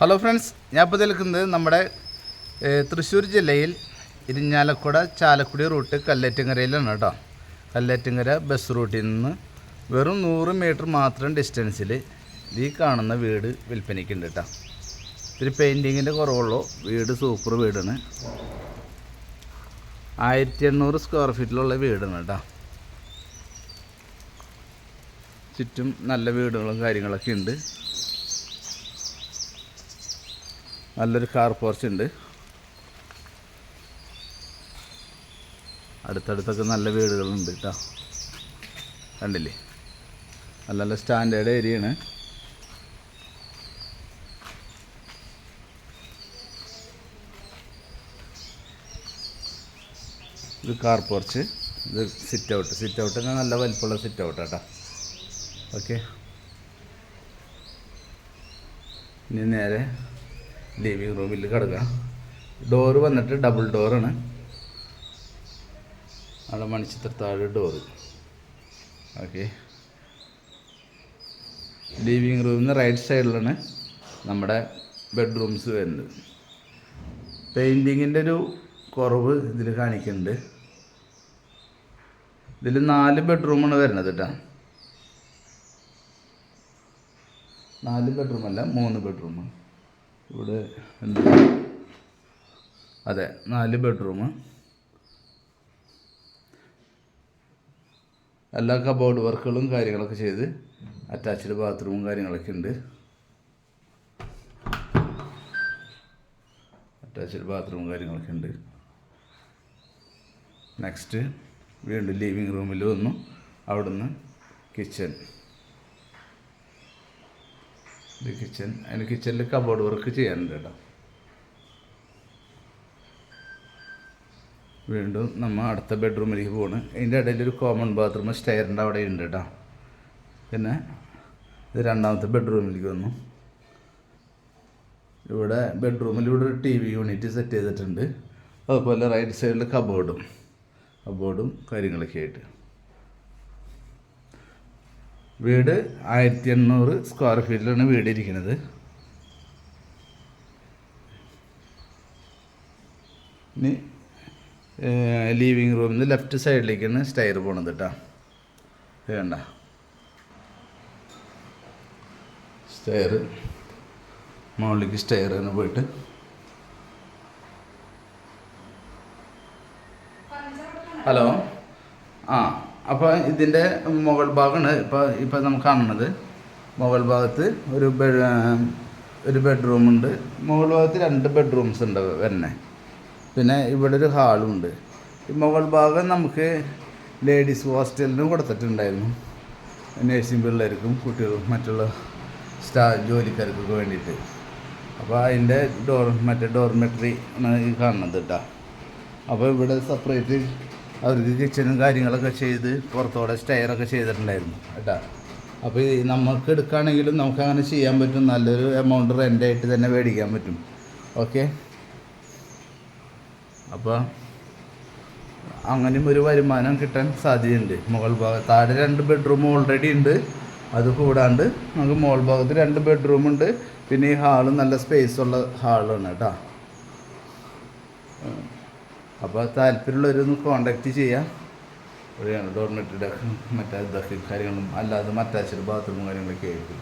Hello friends ഞാൻ ഇപ്പോൾ നിൽക്കുന്നത് നമ്മുടെ തൃശ്ശൂർ ജില്ലയിൽ ഇരിഞ്ഞാലക്കുട ചാലക്കുടി റൂട്ട് കല്ലേറ്റിങ്ങരയിലാണ് കേട്ടോ. കല്ലേറ്റിങ്ങര ബസ് റൂട്ടിൽ നിന്ന് വെറും നൂറ് മീറ്റർ മാത്രം ഡിസ്റ്റൻസിൽ ഈ കാണുന്ന വീട് വിൽപ്പനയ്ക്കുണ്ട് കേട്ടോ. ഇത്തിരി പെയിന്റിങ്ങിന്റെ കുറവുള്ളൂ. വീട് സൂപ്പർ വീടാണ്. ആയിരത്തി എണ്ണൂറ് സ്ക്വയർ ഫീറ്റിലുള്ള വീടാണ് കേട്ടോ. ചുറ്റും നല്ല വീടുകളും കാര്യങ്ങളൊക്കെ ഉണ്ട്. നല്ലൊരു കാർ പോർച്ച് ഉണ്ട്. അടുത്തടുത്തൊക്കെ നല്ല വീടുകളുണ്ട് കേട്ടോ കണ്ടില്ലേ? നല്ല നല്ല സ്റ്റാൻഡേർഡ് ഏരിയയാണ് ഇത് കാർ പോർച്ച് ഇത് സിറ്റ് ഔട്ട് സിറ്റ് ഔട്ടൊക്കെ നല്ല വലിപ്പമുള്ള സിറ്റ് ഔട്ട് കേട്ടോ ഓക്കെ ഇനി നേരെ ലിവിങ് റൂമിൽ കിടക്കുക ഡോറ് വന്നിട്ട് ഡബിൾ ഡോറാണ് അവിടെ മണിച്ചിത്രത്താഴ് ഡോറ് ഓക്കെ ലിവിങ് റൂമിന് റൈറ്റ് സൈഡിലാണ് നമ്മുടെ ബെഡ്റൂംസ് വരുന്നത്. പെയിന്റിങ്ങിന്റെ ഒരു കുറവ് ഇതിൽ കാണിക്കുന്നുണ്ട് ഇതിൽ നാല് ബെഡ്റൂമാണ് വരുന്നത് കേട്ടോ നാല് ബെഡ്റൂമല്ല മൂന്ന് ബെഡ്റൂം ഇവിടെ അതെ നാല് ബെഡ്റൂം. എല്ലാ കബോർഡ് വർക്കുകളും കാര്യങ്ങളൊക്കെ ചെയ്ത് അറ്റാച്ച്ഡ് ബാത്റൂമും കാര്യങ്ങളൊക്കെ ഉണ്ട്. അറ്റാച്ച്ഡ് ബാത്റൂമും കാര്യങ്ങളൊക്കെ ഉണ്ട്. നെക്സ്റ്റ് വീണ്ടും ലിവിങ് റൂമിൽ വന്നു. അവിടുന്ന് കിച്ചൺ ഇത് കിച്ചൺ അതിന് കിച്ചണിൽ കബോർഡ് വർക്ക് ചെയ്യാനുണ്ട് കേട്ടോ. വീണ്ടും നമ്മൾ അടുത്ത ബെഡ്റൂമിലേക്ക് പോണ്. അതിന്റെ ഇടയിൽ ഒരു കോമൺ ബാത്റൂം സ്റ്റെയറിന്റെ അവിടെ ഉണ്ട് കേട്ടോ. പിന്നെ ഇത് രണ്ടാമത്തെ ബെഡ്റൂമിലേക്ക് വന്നു. ഇവിടെ ബെഡ്റൂമിൽ ഇവിടെ ഒരു ടി വി യൂണിറ്റ് സെറ്റ് ചെയ്തിട്ടുണ്ട്. അതുപോലെ റൈറ്റ് സൈഡിൽ കബോർഡും കബോർഡും കാര്യങ്ങളൊക്കെ ആയിട്ട് വീട് ആയിരത്തി എണ്ണൂറ് സ്ക്വയർ ഫീറ്റിലാണ് വീട് ഇരിക്കുന്നത് ഇനി ലീവിങ് റൂമിൽ നിന്ന് ലെഫ്റ്റ് സൈഡിലേക്കാണ് സ്റ്റൈർ പോണത് കേട്ടോ വേണ്ട സ്റ്റെയർ മുകളിലേക്ക് സ്റ്റെയർ തന്നെ പോയിട്ട്. ഹലോ. ആ അപ്പോൾ ഇതിന്റെ മുകൾ ഭാഗമാണ് ഇപ്പോൾ ഇപ്പോൾ നമുക്ക് കാണുന്നത്. മുകൾ ഭാഗത്ത് ഒരു ബെ ഒരു ബെഡ്റൂമുണ്ട് മുകൾ ഭാഗത്ത് രണ്ട് ബെഡ്റൂംസ് ഉണ്ട് വരുന്നത് പിന്നെ ഇവിടെ ഒരു ഹാളും ഉണ്ട്. ഈ മുകൾ ഭാഗം നമുക്ക് ലേഡീസ് ഹോസ്റ്റലിനും കൊടുത്തിട്ടുണ്ടായിരുന്നു. നേഴ്സിംഗ് പിള്ളേർക്കും കുട്ടികൾക്കും മറ്റുള്ള സ്റ്റാ ജോലിക്കാർക്കൊക്കെ വേണ്ടിയിട്ട്. അപ്പോൾ അതിന്റെ ഡോർ മറ്റേ ഡോർമെട്രി ആണ് ഈ കാണുന്നത് കേട്ടോ അപ്പോൾ ഇവിടെ സെപ്പറേറ്റ് അവർക്ക് കിച്ചണും കാര്യങ്ങളൊക്കെ ചെയ്ത് പുറത്തോടെ സ്റ്റെയറൊക്കെ ചെയ്തിട്ടുണ്ടായിരുന്നു കേട്ടോ. അപ്പോൾ ഈ നമുക്ക് എടുക്കുകയാണെങ്കിലും നമുക്ക് അങ്ങനെ ചെയ്യാൻ പറ്റും. നല്ലൊരു എമൗണ്ട് റെന്റായിട്ട് തന്നെ മേടിക്കാൻ പറ്റും. ഓക്കെ അപ്പോൾ അങ്ങനെയും ഒരു വരുമാനം കിട്ടാൻ സാധ്യതയുണ്ട്. മുകൾ ഭാഗത്ത് താഴെ രണ്ട് ബെഡ്റൂം ഓൾറെഡി ഉണ്ട്. അത് കൂടാണ്ട് നമുക്ക് മുകൾ ഭാഗത്ത് രണ്ട് ബെഡ്റൂം ഉണ്ട്. പിന്നെ ഈ ഹാൾ നല്ല സ്പേസ് ഉള്ള ഹാളാണ് കേട്ടോ. അപ്പോൾ താല്പര്യമുള്ളവരൊന്ന് കോണ്ടാക്ട് ചെയ്യാം. ഇവിടെയാണ് ഡോർമെറ്ററിയുടെ മറ്റേ ഇതൊക്കെ കാര്യങ്ങളും അല്ലാതെ മറ്റാച്ചൊരു ബാത്റൂമും കാര്യങ്ങളൊക്കെ ആയിരിക്കും.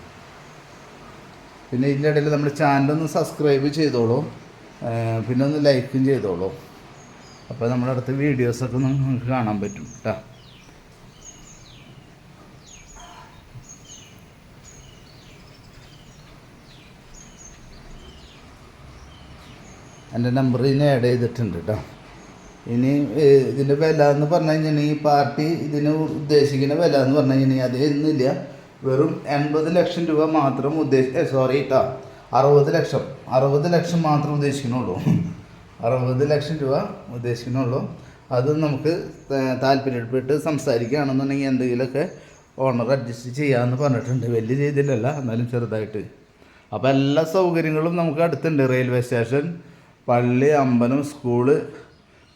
പിന്നെ ഇതിന്റെ ഇടയിൽ നമ്മുടെ ചാനലൊന്ന് സബ്സ്ക്രൈബ് ചെയ്തോളൂ. പിന്നെ ഒന്ന് ലൈക്കും ചെയ്തോളൂ. അപ്പോൾ നമ്മുടെ അടുത്ത വീഡിയോസൊക്കെ നിങ്ങൾക്ക് കാണാൻ പറ്റും കേട്ടോ എന്റെ നമ്പർ ഇതിനെ ആഡ് ചെയ്തിട്ടുണ്ട് കേട്ടോ ഇനി ഇതിന്റെ വില എന്ന് പറഞ്ഞു കഴിഞ്ഞാൽ ഈ പാർട്ടി ഇതിന് ഉദ്ദേശിക്കുന്ന വില എന്ന് പറഞ്ഞു കഴിഞ്ഞാൽ അത് ഒന്നുമില്ല വെറും എൺപത് ലക്ഷം രൂപ മാത്രം ഉദ്ദേശി സോറി കേട്ടോ അറുപത് ലക്ഷം. അറുപത് ലക്ഷം മാത്രം ഉദ്ദേശിക്കണുള്ളൂ അറുപത് ലക്ഷം രൂപ ഉദ്ദേശിക്കണുള്ളൂ അത് നമുക്ക് താല്പര്യപ്പെട്ട് സംസാരിക്കുകയാണെന്നുണ്ടെങ്കിൽ എന്തെങ്കിലുമൊക്കെ ഓണർ അഡ്ജസ്റ്റ് ചെയ്യാമെന്ന് പറഞ്ഞിട്ടുണ്ട്. വലിയ രീതിയിലല്ല എന്നാലും ചെറുതായിട്ട്. അപ്പോൾ എല്ലാ സൗകര്യങ്ങളും നമുക്ക് അടുത്തുണ്ട്. റെയിൽവേ സ്റ്റേഷൻ പള്ളി അമ്പലം സ്കൂൾ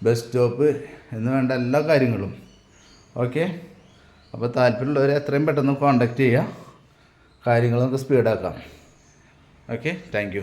ബസ് സ്റ്റോപ്പ് എന്ന് വേണ്ട എല്ലാ കാര്യങ്ങളും. ഓക്കെ അപ്പോൾ താല്പര്യമുള്ളവരെ എത്രയും പെട്ടെന്ന് കോണ്ടാക്ട് ചെയ്യുക കാര്യങ്ങൾ നമുക്ക് സ്പീഡാക്കാം ഓക്കെ താങ്ക്